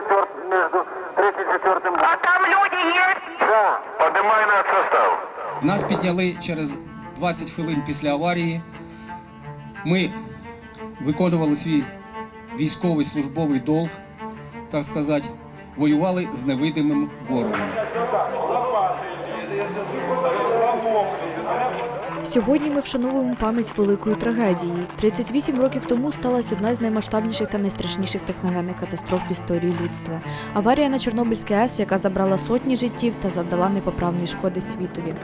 34 между 34 годом. А там люди є? Да. Поднимай на состав. Нас підняли через 20 хвилин після аварії. Ми виконували свій військовий службовий долг, так сказати, воювали з невидимим ворогом. Сьогодні ми вшановуємо пам'ять великої трагедії. 38 років тому сталася одна з наймасштабніших та найстрашніших техногенних катастроф в історії людства. Аварія на Чорнобильській АЕС, яка забрала сотні життів та завдала непоправної шкоди світові.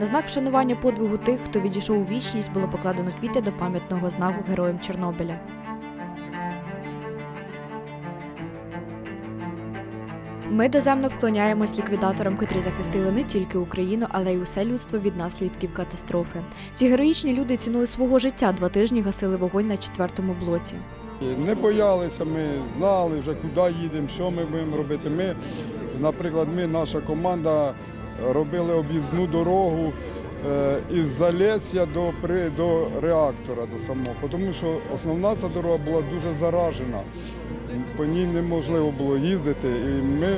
На знак вшанування подвигу тих, хто відійшов у вічність, було покладено квіти до пам'ятного знаку героям Чорнобиля. Ми доземно вклоняємось ліквідаторам, котрі захистили не тільки Україну, але й усе людство від наслідків катастрофи. Ці героїчні люди ціною свого життя два тижні гасили вогонь на четвертому блоці. Не боялися, ми знали вже, куди їдемо, що ми будемо робити. Ми, наприклад, ми, наша команда, робили об'їзну дорогу із Залесся до, до реактора до самого, тому що основна ця дорога була дуже заражена. По ній неможливо було їздити, і ми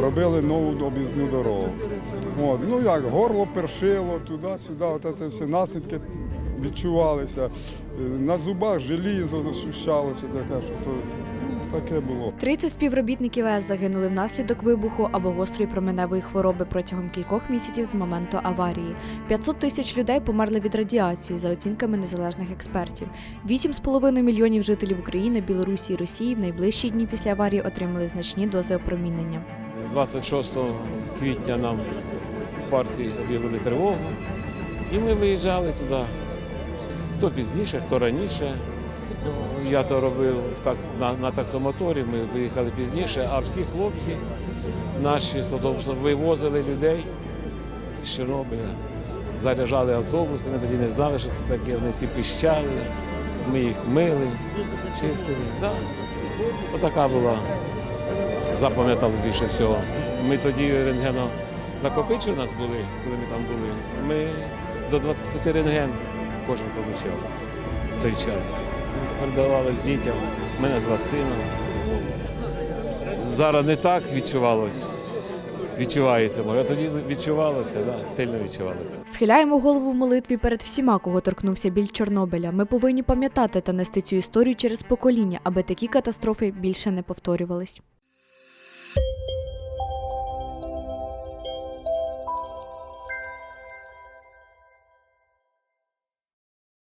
робили нову об'їзну дорогу. От. Ну як, горло першило, туди-сюди, от це всі наслідки відчувалися. Е, На зубах желізо ощущалося, таке, що то таке було. 30 співробітників АЕС загинули внаслідок вибуху або гострої променевої хвороби протягом кількох місяців з моменту аварії. 500 тисяч людей померли від радіації за оцінками незалежних експертів. 8,5 мільйонів жителів України, Білорусі і Росії в найближчі дні після аварії отримали значні дози опромінення. 26 квітня нам партії об'явили тривогу, і ми виїжджали туди. Хто пізніше, хто раніше. Я то робив на, на таксомоторі, ми виїхали пізніше, а всі хлопці наші вивозили людей з Чорнобиля, заряджали автобуси, ми тоді не знали, що це таке, вони всі піщали, ми їх мили, чистили. Да. Отака була запам'яталось більше всього. Ми тоді рентгено накопичі у нас були, коли ми там були. Ми до 25 рентген кожен получав в той час. Передавали з дітям. У мене два сина. Зараз не так відчувалось. Відчувається, може, тоді відчувалося, да, сильно відчувалося. Схиляємо голову в молитві перед всіма, кого торкнувся біль Чорнобиля. Ми повинні пам'ятати та нести цю історію через покоління, аби такі катастрофи більше не повторювались.